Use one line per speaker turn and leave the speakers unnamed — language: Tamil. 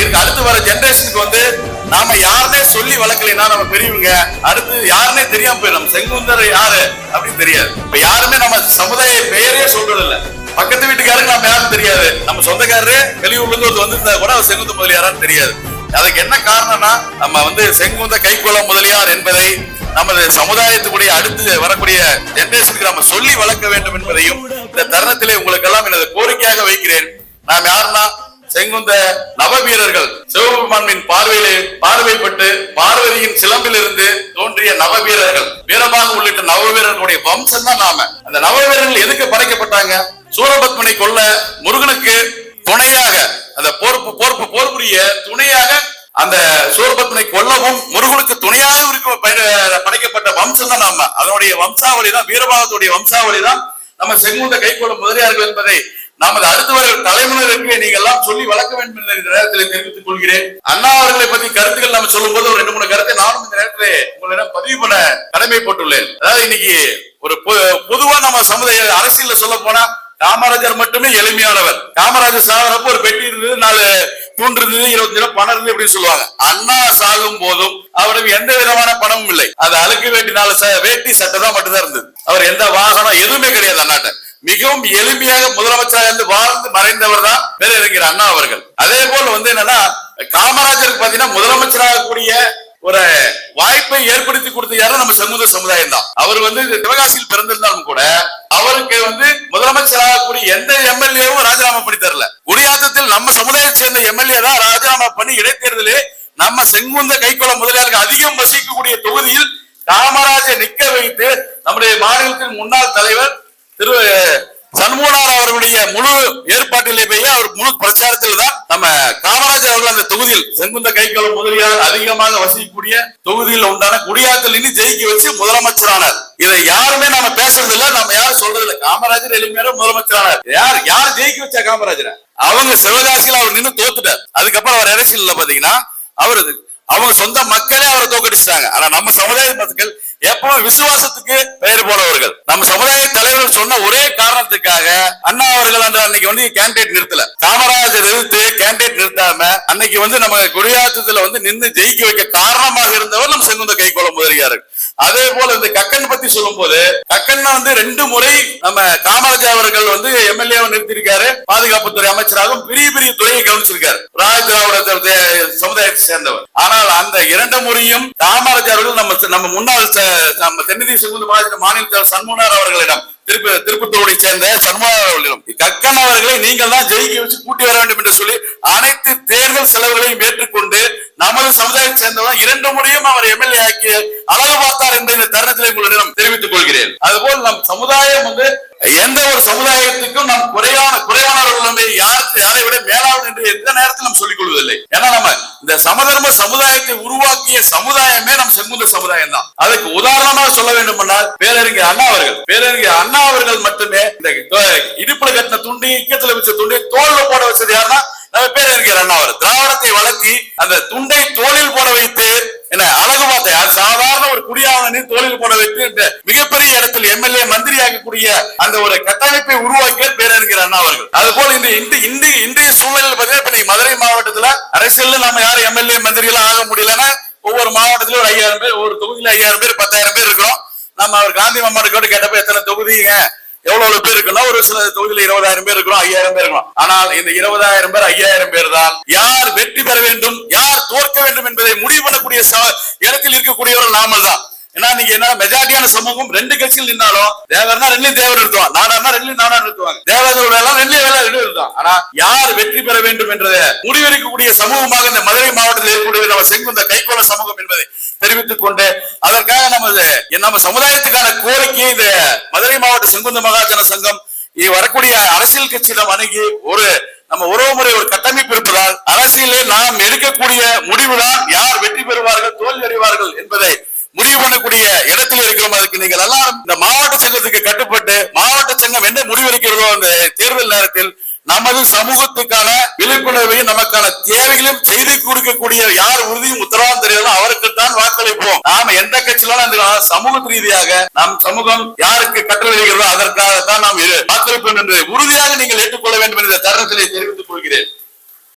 இருக்கு. அடுத்து வர ஜென்ரேஷனுக்கு வந்து நாம யாருன்னே சொல்லி வளர்க்கலைன்னா நம்ம பெரியவங்க. அடுத்து யாருன்னே தெரியாம போயிடும். செங்குந்தர் யாரு அப்படின்னு தெரியாது. இப்ப யாருமே நம்ம சமுதாய பெயரே சொல்றது இல்ல பக்கத்து வீட்டுக்காரங்க நம்ம யாரும் தெரியாது. நம்ம சொந்தக்காரரு வெளியூர்ல இருந்து ஒருத்தர் வந்திருந்தா கூட அவர் செங்குந்த முதலியாரான்னு தெரியாது. அதுக்கு என்ன காரணம்னா நம்ம வந்து செங்குந்த கைக்குளம் முதலியார் என்பதை நமது சமுதாயத்துக்குடைய அடுத்து வரக்கூடிய ஜென்ரேஷனுக்கு நம்ம சொல்லி வளர்க்க வேண்டும் என்பதையும் இந்த தருணத்திலே உங்களுக்கெல்லாம் எனது கோரிக்கையாக வைக்கிறேன். நாம் யாருன்னா செங்குந்த நவ வீரர்கள் சிவபெருமானின் பார்வையிலே பார்வைப்பட்டு பார்வதியின் சிலம்பிலிருந்து தோன்றிய நவ வீரர்கள் வீரபாகு உள்ளிட்ட நவ வீரர்களுடைய வம்சம் தான் நாம. அந்த நவ வீரர்கள் எதுக்கு படைக்கப்பட்டாங்க? சூரபத்மனை கொல்ல முருகனுக்கு துணையாக அந்த போர்ப்பு போர்ப்பு போர் புரிய துணையாக அந்த சூரபத்மனை கொல்லவும் முருகனுக்கு துணையாக இருக்க படைக்கப்பட்ட வம்சம் தான் நாம. அதனுடைய வம்சாவளி தான் வீரபாகத்துடைய வம்சாவளி தான் நம்ம செங்குந்த கைகொள்ளும் முதலியார்கள் என்பதை நமது அடுத்து வரும் தலைமுறைகளுக்கு நீங்க எல்லாம் சொல்லி வளர்க்க வேண்டும் என்ற இந்த நேரத்தில் தெரிவித்துக் கொள்கிறேன். அண்ணா அவர்களை பத்தி கருத்துக்கள் நம்ம சொல்லும் போது ஒரு ரெண்டு மூணு கருத்தை நானும் இந்த நேரத்தில் உங்களிடம் பதிவு பண்ண கடமைப்பட்டுள்ளேன். அதாவது இன்னைக்கு ஒரு பொ- பொதுவா நம்ம சமுதாய அரசியல்ல சொல்ல போனா காமராஜர் மட்டுமே எளிமையானவர். காமராஜர் சாகிறப்ப ஒரு பெட்டி இருந்தது நாலு தூண்டு இருந்தது இருபத்தி ரூபாய் பணம் இருந்தது அப்படின்னு சொல்லுவாங்க. அண்ணா சாகும் போதும் அவருக்கு எந்த விதமான பணமும் இல்லை. அது அழுக்கு வேட்டி நாலு ச- வேட்டி சட்டை தான் மட்டும்தான் இருந்தது. அவர் எந்த வாகனம் எதுவுமே கிடையாது அண்ணாட்ட. மிகவும் எளிமையாக முதலமைச்சராக இருந்து வாழ்ந்து மறைந்தவர் தான் பேரறிஞர் அண்ணா அவர்கள். அதே போல் வந்து என்னன்னா காமராஜருக்கு பாத்தீங்கன்னா முதலமைச்சராக கூடிய ஒரு வாய்ப்பை ஏற்படுத்தி கொடுத்த யாரும் நம்ம சமூக சமுதாயம் தான். அவர் வந்து இந்த சிவகாசியில் பிறந்திருந்தாலும் கூட அவருக்கு வந்து முதலமைச்சராக கூடிய எந்த எம்எல்ஏவும் ராஜினாமா பண்ணி தரல. குடியாத்தத்தில் நம்ம சமுதாயத்தை சேர்ந்த எம்எல்ஏ தான் ராஜினாமா பண்ணி இடைத்தேர்தலே நம்ம செங்குந்த கைகோள முதலியாருக்கு அதிகம் வசிக்கக்கூடிய தொகுதியில் காமராஜர் நிக்க வைத்து நம்முடைய மாநிலத்தின் முன்னாள் தலைவர் திரு சண்முகனார் அவர்களுடைய முழு ஏற்பாட்டிலேயே அவர் முழு பிரச்சாரத்தில் தான் நம்ம காமராஜர் அவர்கள் அந்த தொகுதியில் செங்குந்த கைக்கலம் முதலியார் அதிகமாக வசிக்கக்கூடிய தொகுதியில் உண்டான குடியாத்தல் இனி ஜெயிக்க வச்சு முதலமைச்சரானார். இதை யாருமே நாம பேசுறது இல்ல நம்ம யாரும் சொல்றது இல்ல காமராஜர் எளிமையான முதலமைச்சரானார். யார் யார் ஜெயிக்க வச்சா காமராஜர்? அவங்க சிவகாசியில் அவர் நின்று தோத்துட்டார். அதுக்கப்புறம் அவர் அரசியல்ல பாத்தீங்கன்னா அவர் அவங்க சொந்த மக்களே அவரை தோக்கடிச்சிட்டாங்க. ஆனா நம்ம சமுதாய மக்கள் எப்பவும் விசுவாசத்துக்கு பெயர் போனவர்கள் நம்ம சமுதாய ஒரே காரணத்துக்காக அண்ணா அவர்கள் அந்த அன்னைக்கு வந்து கேண்டிடேட் நிறுத்தல. காமராஜர் எதிர்த்து கேண்டிடேட் நிறுத்தாம அன்னைக்கு வந்து நம்ம குடியாத்தத்துல வந்து நின்று ஜெயிக்க வைக்க காரணமாக இருந்தவர் நம்ம செங்குந்த கைகோளம் முதலியாரு. அதே போல இந்த கக்கன் பத்தி சொல்லும் போது கக்கன் வந்து ரெண்டு முறை நம்ம காமராஜர் அவர்கள் வந்து எம்எல்ஏ நிறுத்திருக்காரு பாதுகாப்புத்துறை அமைச்சராகவும் பெரிய பெரிய துறையை கவனிச்சிருக்காரு. ராஜ திராவிட சமுதாயத்தை சேர்ந்தவர். ஆனால் அந்த இரண்டு முறையும் காமராஜர் அவர்கள் நம்ம நம்ம முன்னாள் நம்ம தென்னிந்திய செங்குந்த மாநில மாநில தலைவர் அவர்களிடம் திருப்பி திருப்பத்தூரை சேர்ந்த சண்முகனார் கக்கன் அவர்களை நீங்கள் தான் ஜெயிக்க வச்சு கூட்டி வர வேண்டும் என்று சொல்லி அனைத்து தேர்தல் செலவுகளையும் ஏற்றுக்கொண்டு நமது சமுதாயத்தை சேர்ந்தவர் இரண்டு முறையும் அவர் எம்எல்ஏ ஆக்கி அழகு பார்த்தார் என்ற இந்த தருணத்தில் உங்களிடம் தெரிவித்துக் கொள்கிறேன். அதுபோல் நம் சமுதாயம் வந்து எந்த ஒரு சமுதாயத்துக்கும் நாம் குறையான குறைவானவர்கள் வந்து யாரை விட மேலாவது என்று எந்த நேரத்தில் நாம் சொல்லிக் கொள்வதில்லை. ஏன்னா நம்ம இந்த சமதர்ம சமுதாயத்தை உருவாக்கிய சமுதாயமே நம் செங்குந்த சமுதாயம் தான் அதுக்கு உதாரணமாக சொல்ல வேண்டும் என்றால் பேரறிஞர் அண்ணா அவர்கள். பேரறிஞர் அண்ணா அவர்கள் மட்டுமே இந்த இடுப்புல கட்டின துண்டி இக்கத்துல வச்ச துண்டி தோல்ல போட வச்சது யாருன்னா நம்ம பேரறிஞர் அண்ணா அவர். திராவிடத்தை வளர்த்தி அந்த துண்டை தோளில் போட வைத்து என்ன அழகு பார்த்தேன் அது சாதாரண தோளில் போட வைத்து இந்த மிகப்பெரிய இடத்தில் எம்எல்ஏ மந்திரி ஆகக்கூடிய அந்த ஒரு கட்டமைப்பை உருவாக்கிய பேரறிஞர் அண்ணா அவர்கள். அதுபோல் இந்த இந்த இந்திய இந்திய சூழலில் பார்த்தீங்கன்னா மதுரை மாவட்டத்துல அரசியல் நம்ம யாரும் எம்எல்ஏ மந்திரிகளும் ஆக முடியலன்னா ஒவ்வொரு மாவட்டத்திலும் ஒரு ஐயாயிரம் பேர் ஒரு தொகுதியில ஐயாயிரம் பேர் பத்தாயிரம் பேர் இருக்கிறோம் நம்ம அவர் காந்தி மாமாட்ட கேட்டு கேட்டப்ப எத்தனை தொகுதிங்க எவ்வளவு பேர் இருக்குன்னா ஒரு சில தொகுதியில இருபதாயிரம் பேர் இருக்கிறோம் ஐயாயிரம் பேர் இருக்கிறோம் ஆனால் இந்த இருபதாயிரம் பேர் ஐயாயிரம் பேர் தான் யார் வெற்றி பெற வேண்டும் யார் தோற்க வேண்டும் என்பதை முடிவு பண்ணக்கூடிய இடத்தில் இருக்கக்கூடியவர்கள் நாமல் தான். ஏன்னா நீங்க என்ன மெஜாரிட்டியான சமூகம் ரெண்டு கட்சிகள் நின்னாலும் தேவர்னா ரெண்டுலயும் தேவர் நிறுத்துவாங்க நாடார்னா ரெண்டுலயும் நாடார் நிறுத்துவாங்க தேவர்கள் வேலை ரெண்டுலயும் வேலை ரெண்டு நிறுத்துவாங்க ஆனா யார் வெற்றி பெற வேண்டும் என்றதை முடிவெடுக்கக்கூடிய சமூகமாக இந்த மதுரை மாவட்டத்தில் இருக்கக்கூடிய நம்ம செங்குந்த கைகோள சமூகம் என்பதை தெரிவித்துக் கொண்டு அதற்காக நமது நம்ம சமுதாயத்துக்கான கோரிக்கையை இந்த மதுரை மாவட்ட செங்குந்த மகாஜன சங்கம் வரக்கூடிய அரசியல் கட்சியிடம் அணுகி ஒரு நம்ம உறவு முறை ஒரு கட்டமைப்பு இருப்பதால் அரசியலில் நாம் எடுக்கக்கூடிய முடிவுதான் யார் வெற்றி பெறுவார்கள் தோல்வி அறிவார்கள் என்பதை முடிவு பண்ணக்கூடிய இடத்தில் இருக்கிறோம் அதுக்கு நீங்கள் எல்லாரும் இந்த மாவட்ட சங்கத்துக்கு கட்டுப்பட்டு மாவட்ட சங்கம் என்ன முடிவெடுக்கிறதோ அந்த தேர்தல் நேரத்தில் நமது சமூகத்துக்கான விழிப்புணர்வையும் நமக்கான தேவைகளையும் செய்து கொடுக்கக்கூடிய யார் உறுதியும் உத்தரவாதம் தெரியாதோ அவருக்குத்தான் வாக்களிப்போம். நாம எந்த கட்சியிலும் அந்த சமூக ரீதியாக நம் சமூகம் யாருக்கு கட்டளையிடுகிறதோ அதற்காகத்தான் நாம் வாக்களிப்போம் என்று உறுதியாக நீங்கள் ஏற்றுக்கொள்ள வேண்டும் என்ற தருணத்திலே தெரிவித்துக் கொள்கிறேன்.